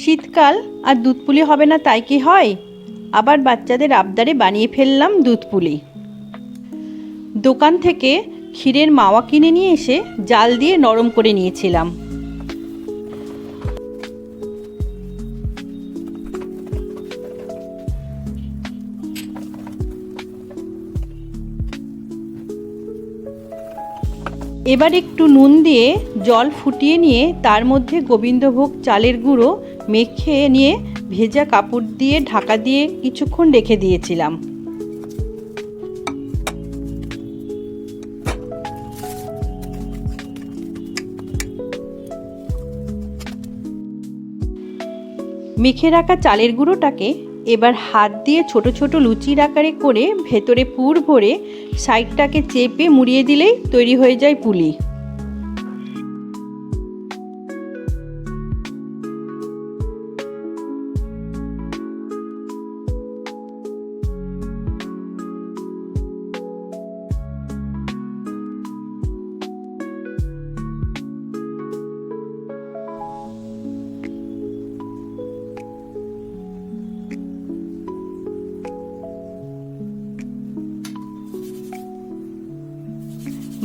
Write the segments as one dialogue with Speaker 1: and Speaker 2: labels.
Speaker 1: শীতকাল আর দুধ পুলি হবে না তাই কি হয়? আবার বাচ্চাদের আবদারে বানিয়ে ফেললাম দুধ পুলি দোকান থেকে ক্ষীরের মাওয়া কিনে নিয়ে এসে জাল দিয়ে নরম করে নিয়েছিলাম। এবার একটু নুন দিয়ে জল ফুটিয়ে নিয়ে তার মধ্যে গোবিন্দভোগ চালের গুঁড়ো মেখে নিয়ে ভেজা কাপড় দিয়ে ঢাকা দিয়ে কিছুক্ষণ রেখে দিয়েছিলাম। মেখে রাখা চালের গুঁড়োটাকে এবার হাত দিয়ে ছোট ছোট লুচির আকারে করে ভেতরে পুর ভরে সাইডটাকে চেপে মুড়িয়ে দিলেই তৈরি হয়ে যায় পুলি।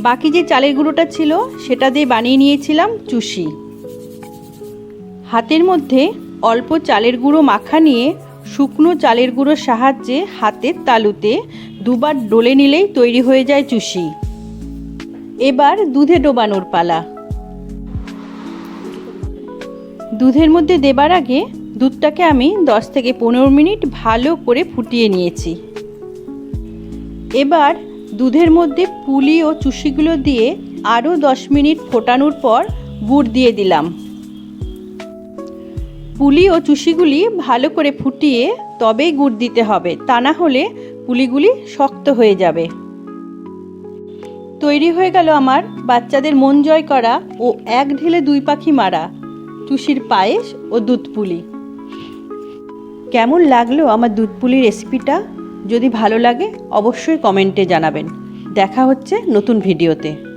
Speaker 1: বাকি যে চালের গুঁড়োটা ছিল, সেটা দিয়ে বানিয়ে নিয়েছিলাম চুষি হাতের মধ্যে অল্প চালের গুঁড়ো মাখা নিয়ে শুকনো চালের গুঁড়োর সাহায্যে হাতের তালুতে দুবার ডলে নিলেই তৈরি হয়ে যায় চুষি এবার দুধে ডোবানোর পালা। দুধের মধ্যে দেবার আগে দুধটাকে আমি দশ থেকে পনেরো মিনিট ভালো করে ফুটিয়ে নিয়েছি। এবার দুধের মধ্যে পুলি ও চুষিগুলো দিয়ে আরও দশ মিনিট ফোটানোর পর গুড় দিয়ে দিলাম। পুলি ও চুষিগুলি ভালো করে ফুটিয়ে তবেই গুড় দিতে হবে, তা না হলে পুলিগুলি শক্ত হয়ে যাবে। তৈরি হয়ে গেল আমার বাচ্চাদের মন জয় করা ও এক ঢেলে দুই পাখি মারা, চুষির পায়েস ও দুধ পুলি। কেমন লাগল আমার দুধ পুলি রেসিপিটা? যদি ভালো লাগে অবশ্যই কমেন্টে জানাবেন। দেখা হচ্ছে নতুন ভিডিওতে।